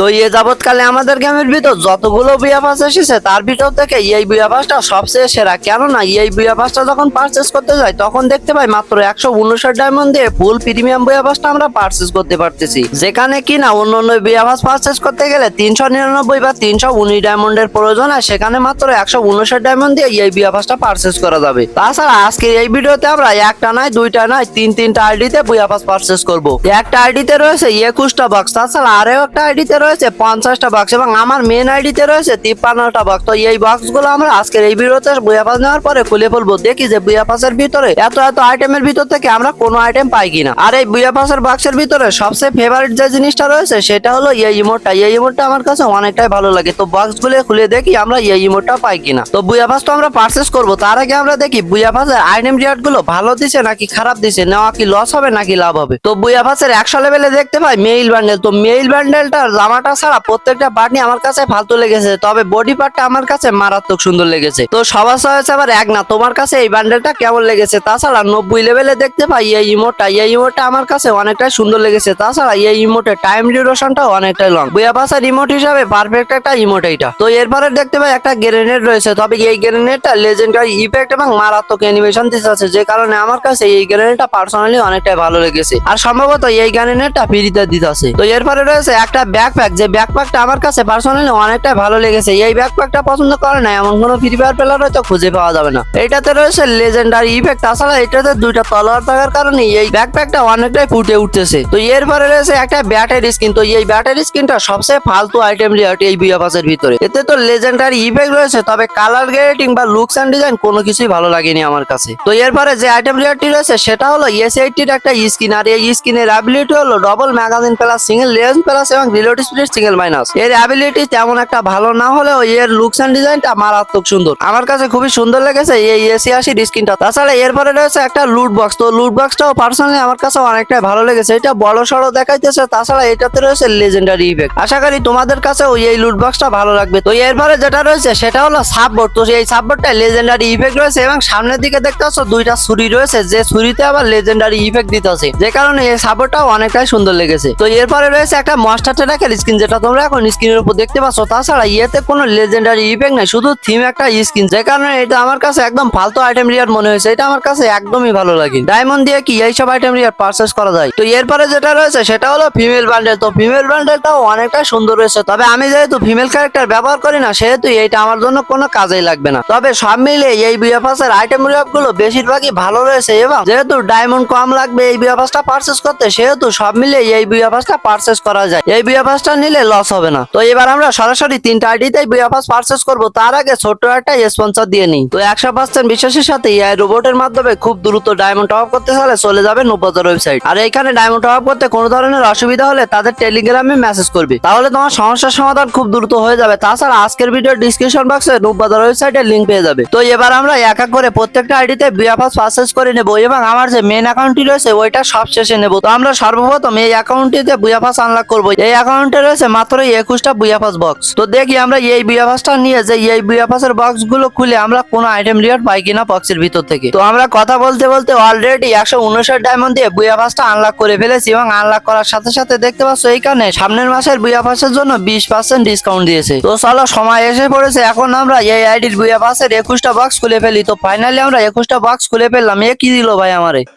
তো এ যাবৎকালে আমাদের গেমের ভিতর যতগুলো বিয়া পাস এসেছে, তার ভিতর থেকে এই বিয়া পাসটা সবচেয়ে সেরা। কেননা এই বিয়া পাসটা যখন পারচেস করতে যাই তখন দেখতে পাই মাত্র একশো উনষাট ডায়মন্ড দিয়ে ফুল প্রিমিয়াম বিয়া পাসটা আমরা পারচেস করতে পারতেছি। যেখানে কিনা অন্য অন্য বিয়া পাস পারচেস করতে গেলে তিনশো নিরানব্বই বা তিনশো উনিশ ডায়মন্ডের প্রয়োজন হয়, সেখানে মাত্র একশো উনষাট ডায়মন্ড দিয়ে এই বিয়া পাসটা পারচেস করা যাবে। তাছাড়া আজকে এই ভিডিওতে আমরা একটা নয়, দুইটা নয়, তিন তিনটা আইডিতে বুয়া পাস পারচেস করব। একটা আইডিতে রয়েছে একুশটা বক্স তাছাড়া আরও একটা আইডিতে রয়েছে পঞ্চাশটা বক্স এবং আমার মেন আইডিতে রয়েছে তিপ্পান্নটা বক্স তো এই বক্সগুলো আমরা আজকের এই ভিডিওতে বুয়া পাস নেওয়ার পরে খুলে ফেলব। দেখি যে বুয়া পাসের ভিতরে এত এত আইটেমের ভিতর থেকে আমরা কোনো আইটেম পাই কিনা। আর এই বুয়া পাসের বক্সের ভিতরে সবচেয়ে ফেভারিট যে জিনিসটা রয়েছে, সেটা হলো এই ইমোটটা এই ইমোটটা আমার কাছে অনেকটাই ভালো লাগে। তো বক্সগুলো খুলে দেখি আমরা এই ইমোটটা পাই কিনা। তো বুয়া পাস তো আমরা পারচেস করব। তার আগে আমরা দেখি বুয়া পাসের আইটেম রিয়ার্ডগুলো ভালো দিছে নাকি খারাপ দিছে? নেওয়া কি লস হবে নাকি লাভ হবে? তো বুয়া পাসের একশো লেভেলে দেখতে পাই মেইল ব্যান্ডেল তো মেইল বান্ডেলটার জামাটা ছাড়া প্রত্যেকটা বাটনি আমার কাছে ফালতু লেগেছে, তবে বডি পার্টটা আমার কাছে মারাত্মক সুন্দর লেগেছে। তো সবার হয়েছে আবার এক না, তোমার কাছে এই বান্ডেলটা কেমন লেগেছে? তাছাড়া নব্বই লেভেলে দেখতে পাই, এই ইমোটটা এই ইমোটটা আমার কাছে অনেকটাই সুন্দর লেগেছে। তাছাড়া এই ইমোটের টাইম ডিউরেশনটাও অনেকটাই লং বুয়া পাসের ইমোট হিসাবে পারফেক্ট একটা ইমোট এইটা। তো এরপরে দেখতে পাই একটা গ্রেনেড রয়েছে, তবে এই গ্রেনেডটা লেজেন্ডারি ইফেক্ট এবং মারাত্মক অ্যানিমেশন দিতে আছে, যে কারণে আমার কাছে এই গ্রেনেডটা পার্সোনালি অনেকটাই ভালো লেগেছে। আর সম্ভবত এই গ্রেনেডটা ফ্রিতে দিতে আছে। তো এরপরে রয়েছে একটা ব্যাকপ্যাক যে ব্যাকপ্যাকটা আমার কাছে পার্সোনালি অনেকটাই ভালো লেগেছে। এই ব্যাকপ্যাকটা পছন্দ করে না এমন কোনো ফ্রি ফায়ার প্লেয়ার হয়তো খুঁজে পাওয়া যাবে না। এটাতে রয়েছে লেজেন্ডারি ইফেক্ট তাছাড়া এটাতে দুইটা তলোয়ার থাকার কারণে এই ব্যাকপ্যাকটা অনেকটাই ফুটে উঠতেছে। তো এরপরে রয়েছে একটা ব্যাটারি স্কিন তো এই ব্যাটারি স্কিনটা সবচেয়ে ফালতু আইটেম রিয়ার্ট এই বিয়া পাসের ভিতরে। এতে তো লেজেন্ডারি ইফেক্ট রয়েছে, তবে কালার গ্রেডিং বা লুকস অ্যান্ড ডিজাইন কোনো কিছুই ভালো লাগেনি আমার কাছে। তো এরপরে যে আইটেম রিয়ারটি রয়েছে, সেটা হলো এস এইটির একটা স্কিন আর এই স্কিনের অ্যাবিলিটি হলো double magazine plus single lens plus এবং রিলোড স্পিড সিঙ্গেল মাইনাস এর অ্যাবিলিটি তেমন একটা ভালো না হলেও এর লুকস এন্ড ডিজাইনটা মারাত্মক সুন্দর। আমার কাছে খুবই সুন্দর লেগেছে এই এসি আশি স্কিনটা তাছাড়া এরপরে রয়েছে একটা লুট বক্স তো লুট বক্সটাও পার্সোনালি আমার কাছে অনেকটাই ভালো লেগেছে। এটা বড় সড়ো দেখাইতেছে, তাছাড়া এটাতে রয়েছে লেজেন্ডারি ইফেক্ট আশা করি তোমাদের কাছে ওই এই লুট বক্সটা ভালো লাগবে। তো এরপরে যেটা রয়েছে, সেটা হলো সাববোর্ড তো এই সাববোর্ডটা লেজেন্ডারি ইফেক্ট রয়েছে এবং সামনের দিকে দেখতে পাচ্ছ দুইটা ছুরি রয়েছে। যে ছুরিতে আবার লেজেন্ডারি ইফেক্ট দিতেছে। যে কারণে এই সাববোর্ডটাও অনেকটাই সুন্দর লেগেছে। তো এরপরে রয়েছে একটা মাস্টার ট্র্যাকের স্ক্রিন যেটা তোমরা এখন স্ক্রিনের উপর দেখতে পাচ্ছ, তাছাড়া ইয়েতে কোনো লেজেন্ডারি ইফেক্ট নাই, শুধু থিম একটা স্ক্রিন যে কারণে এটা আমার কাছে একদম ফালতু আইটেম রিয়ার মনে হয়েছে, এটা আমার কাছে একদমই ভালো লাগে। ডায়মন্ড দিয়ে কি এইসব আইটেম রিয়ার পারচেস করা যায়? তো এরপরে যেটা রয়েছে, সেটা হলো ফিমেল বান্ডেল তো ফিমেল বান্ডেলটাও অনেকটা সুন্দর রয়েছে তবে আমি যেহেতু ফিমেল ক্যারেক্টার ব্যবহার করি না, সেহেতু এইটা আমার জন্য কোনো কাজেই লাগবে না। তবে সব মিলে এই বিএফএসের আইটেম রিয়াপগুলো বেশিরভাগই ভালো রয়েছে, এবং যেহেতু ডায়মন্ড কম লাগবে এই বিএফএসটা পারচেস করতে, সেহেতু সব মিলে এই বিএফএসটা পারচেস করা যায়। এই বিএফএসটা নিলে লস হবে না। তো এবার আমরা সরাসরি তিনটা আইডিতেই বিএফএস পারচেস করব। তার আগে ছোট্ট একটা স্পন্সর দিয়ে নিই। তো একশো পার্সেন্ট বিশ্বাসের সাথে এই রোবটের মাধ্যমে খুব দ্রুত ডায়মন্ড টপ করতে হলে চলে যাবে নব্বতের ওয়েবসাইট আর এখানে ডায়মন্ড টপ করতে কোনো ধরনের অসুবিধা হলে তাদের টেলিগ্রামে মেসেজ করবে। তাহলে তোমার সমস্যার সমাধান খুব দ্রুত হয়ে যাবে। তাছাড়া আজকের ভিডিও ডিসক্রিপশন বক্সে নব্বতের ওয়েবসাইটের লিঙ্ক পেয়ে যাবে। তো এবার আমরা এক এক করে প্রত্যেকটা আইডিতে বিএফএস পারচেস করে নেব এবং আমার যে মেন অ্যাকাউন্টটি রয়েছে, ওইটা সব শেষে নেব। তো আমরা সর্বপ্রথম এই অ্যাকাউন্টটিতে বুয়াপাস আনলক করব। এই অ্যাকাউন্টে রয়েছে মাত্র একুশটা বুয়াপাস বক্স তো দেখি আমরা এই বুয়াপাসটা নিয়ে যে এই বুয়াপাসের বক্সগুলো খুলে আমরা কোনো আইটেম রিয়ার পাই কিনা বক্সের ভিতর থেকে। তো আমরা কথা বলতে বলতে অলরেডি একশো উনষাট ডায়মন্ড দিয়ে বুয়াপাসটা আনলক করে ফেলেছি এবং আনলক করার সাথে সাথে দেখতে পাচ্ছ এইখানে সামনের মাসের বুয়াপাসের জন্য বিশ পার্সেন্ট ডিসকাউন্ট দিয়েছে। তো চলো সময় এসে পড়েছে, এখন আমরা এই আইডির বুয়াপাসের একুশটা বক্স খুলে ফেলি। তো ফাইনালি আমরা একুশটা বক্স খুলে ফেললাম। এ কি দিল ভাই আমারে?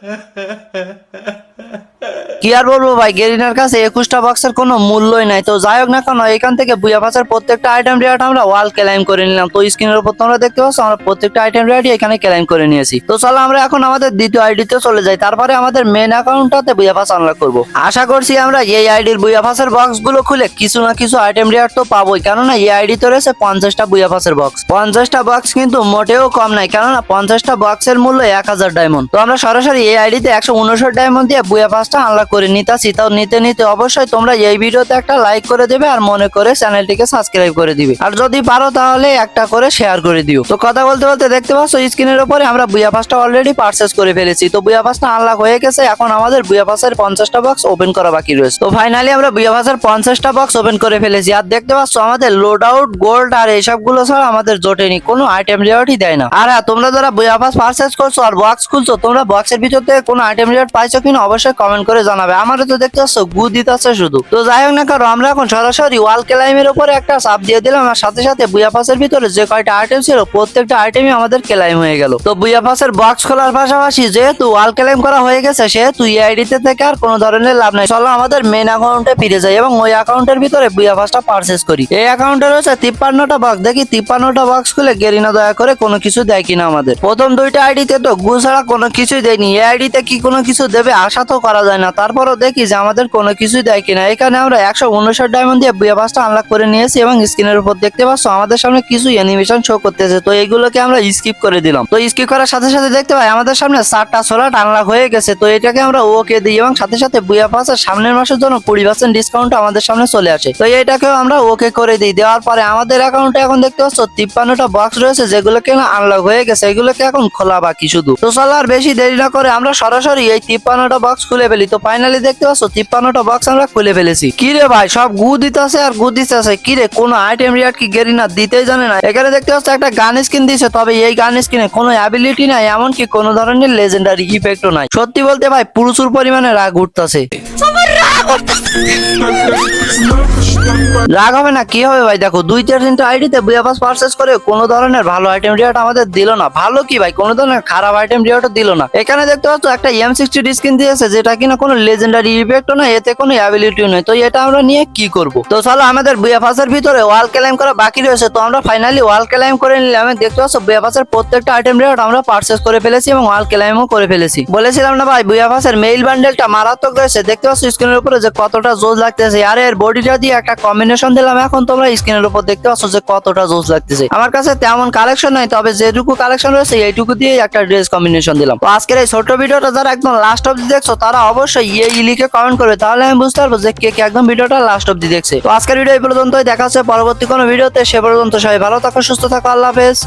কি আর বলব ভাই, গেরিনার কাছে একুশটা বক্সের কোনো মূল্যই নাই। তো যাই হোক না কেন, এখান থেকে বুয়া পাচার প্রত্যেকটা আইটেম রেট আমরা ওয়াল ক্লাইম করে নিলাম। তো স্ক্রিনের উপর তোমরা দেখতে পাচ্ছ, আমরা প্রত্যেকটা আইটেম রেট এখানে ক্লাইম করে নিয়েছি। তো চলো আমরা এখন আমাদের দ্বিতীয় আইডিতে চলে যাই। তারপরে আমাদের মেন অ্যাকাউন্টটাতে বুয়া পাস আনলক করব। আশা করছি আমরা এই আইডির বুয়া পাসের বক্সগুলো খুলে কিছু না কিছু আইটেম রেট তো পাবোই। কেননা এই আইডি তো রয়েছে পঞ্চাশটা বুয়া পাসের বক্স পঞ্চাশটা বক্স কিন্তু মোটেও কম নাই, কেননা পঞ্চাশটা বক্সের মূল্য এক হাজার ডায়মন্ড তো আমরা সরাসরি এই আইডিতে একশো উনষাট ডায়মন্ড দিয়ে বুয়া পাসটা আনলক করে নিতেছি। তাও নিতে নিতে অবশ্যই তোমরা এই ভিডিওতে একটা লাইক করে দেবে আর মনে করে চ্যানেলটিকে সাবস্ক্রাইব করে দিবে। আর যদি পারো তাহলে একটা করে শেয়ার করে দিও। তো কথা বলতে বলতে দেখতে পাচ্ছ স্ক্রিনের উপরে আমরা বুয়া পাসটা অলরেডি পারচেস করে ফেলেছি। তো বুয়া পাসটা আনলক হয়ে গেছে। এখন আমাদের বুয়া পাসের পঞ্চাশটা বক্স ওপেন করা বাকি রয়েছে। তো ফাইনালি আমরা বুয়া পাসের পঞ্চাশটা বক্স ওপেন করে ফেলেছি। আর দেখতে পাচ্ছ আমাদের লোড আউট গোল্ড আর এইসবগুলো ছাড়া আমাদের জোটেনি। কোনো আইটেম রিওয়ার্ডই দেয় না। আর হ্যাঁ তোমরা যারা বুয়া পাস পারচেস করছ আর বক্স খুলছো, তোমরা বক্সের ভিতর থেকে কোনো আইটেম রিওয়ার্ড পাইছো কিনা অবশ্যই কমেন্ট কমেন্ট করে জানাবে। আমারও তো দেখতে পাচ্ছ, গু দিতেছে শুধু। তো যাই হোক না কারও আমরা এখন সরাসরি ওয়াল ক্লাইমের উপরে একটা চাপ দিয়ে দিলাম, আর সাথে সাথে বুয়া পাসের ভিতরে যে কয়টা আইটেম ছিল, প্রত্যেকটা আইটেমই আমাদের ক্লাইম হয়ে গেল। তো বুয়া পাসের বক্স খোলার পাশাপাশি যেহেতু ওয়াল ক্লাইম করা হয়ে গেছে, সেহেতু এই আইডিতে থেকে আর কোনো ধরনের লাভ নাই। চলো আমাদের মেন অ্যাকাউন্টে ফিরে যাই এবং ওই অ্যাকাউন্টের ভিতরে বুয়া পাসটা পারচেস করি। এই অ্যাকাউন্টে রয়েছে তিপ্পান্নটা বক্স দেখি তিপ্পান্নটা বক্স খুলে গেরিনা দয়া করে কোনো কিছু দেয় কিনা আমাদের। প্রথম দুইটা আইডিতে তো গু ছাড়া কোনো কিছুই দেয়নি। এই আইডিতে কি কোনো কিছু দেবে আশা তো করা যায় না। তারপরও দেখি যে আমাদের কোনো কিছুই দেয় কিনা। এখানে আমরা একশো উনষাট ডায়মন্ড দিয়ে বিয়ে পাসটা আনলক করে নিয়েছি এবং স্ক্রিনের উপর দেখতে পাচ্ছ, আমাদের সামনে কিছু অ্যানিমেশন শো করতেছে। তো এইগুলোকে আমরা স্কিপ করে দিলাম। তো স্কিপ করার সাথে সাথে দেখতে পাই, আমাদের সামনে চারটা সোলার আনলক হয়ে গেছে। তো এটাকে আমরা ওকে দিই এবং সাথে সাথে বুয়া পাসের সামনের মাসের জন্য কুড়ি পার্সেন্ট ডিসকাউন্ট আমাদের সামনে চলে আসে। তো এটাকেও আমরা ওকে করে দিই। দেওয়ার পরে আমাদের অ্যাকাউন্টে এখন দেখতে পাচ্ছ, তিপ্পান্নটা বক্স রয়েছে যেগুলোকে আনলক হয়ে গেছে। এগুলোকে এখন খোলা বাকি শুধু। তো চলো আর বেশি দেরি না করে আমরা সরাসরি এই তিপ্পান্নটা বক্স খুলে ফেলি। তো ফাইনালি দেখতে পাচ্ছ, তিপ্পান্নটা বক্স আমরা খুলে ফেলেছি। কি রে ভাই, সব গু দিতেছে আর গু দিতেছে কি রে, কোনো আইটেম রিয়াট কি গেরি না, দিতেই জানে না। এখানে দেখতে পাচ্ছ, একটা গান স্কিন দিয়েছে তবে এই গান স্কিনে কোনো অ্যাবিলিটি নাই, এমনকি কোনো ধরনের লেজেন্ডারি ইফেক্টও নাই। সত্যি বলতে ভাই, প্রচুর পরিমাণে রাগ উঠতেছে। রাগ হবে না? কি হবে ভাই? দেখো, দুই, চার তিনটা আইডিতে বুয়া পাস পারচেস করে কোনো ধরনের ভালো আইটেম রিয়াট আমাদের দিল না। ভালো কি ভাই? কোনো ধরনের খারাপ আইটেম রিয়াটও দিল না। এখানে দেখতে পাচ্ছ, একটা এম সিক্সটি স্কিন দিয়েছে, যেটা কিনা কোনো লেজেন্ডারি ইফেক্টও না এতে কোনো অ্যাবিলিটিও নেই তো এটা আমরা নিয়ে কি করব? তো চলো, আমাদের বুয়া পাসের ভিতরে ওয়াল ক্লাইম করা বাকি রয়েছে। তো আমরা ফাইনালি ওয়াল ক্লাইম করে নিলাম। দেখতে পাচ্ছ, বুয়া পাসের প্রত্যেকটা আইটেম রিয়াট আমরা পারচেস করে ফেলেছি এবং ওয়াল ক্লাইমও করে ফেলেছি। বলেছিলাম না ভাই, বুয়া পাসের মেইল বান্ডেলটা মারাত্মক রয়েছে। দেখতে পাচ্ছ স্ক্রিনের উপরে যে কতটা জোজ লাগতেছে। আর, এর বডিটা দিয়ে একটা কম্বিনেশন দিলাম। এখন তোমরা স্ক্রিনের উপর দেখতে পাচ্ছ যে কতটা জোজ লাগতেছে। আমার কাছে তেমন কালেকশন নাই, তবে যেটুকু কালেকশন রয়েছে, এইটুকু দিয়ে একটা ড্রেস কম্বিনেশন দিলাম। তো আজকের এই ছোট ভিডিওটা যারা একদম লাস্ট অব্দি দেখছ, তারা অবশ্যই ইয়ে ইলিকে কমেন্ট করবে। তাহলে আমি বুঝতে পারব যে কে কে একদম ভিডিওটা লাস্ট অব্দি দেখছে। তো আজকের ভিডিও এই পর্যন্তই। দেখা হচ্ছে পরবর্তী কোনো ভিডিওতে। সে পর্যন্ত সবাই ভালো থাকো, সুস্থ থাকো। আল্লাহ হাফেজ।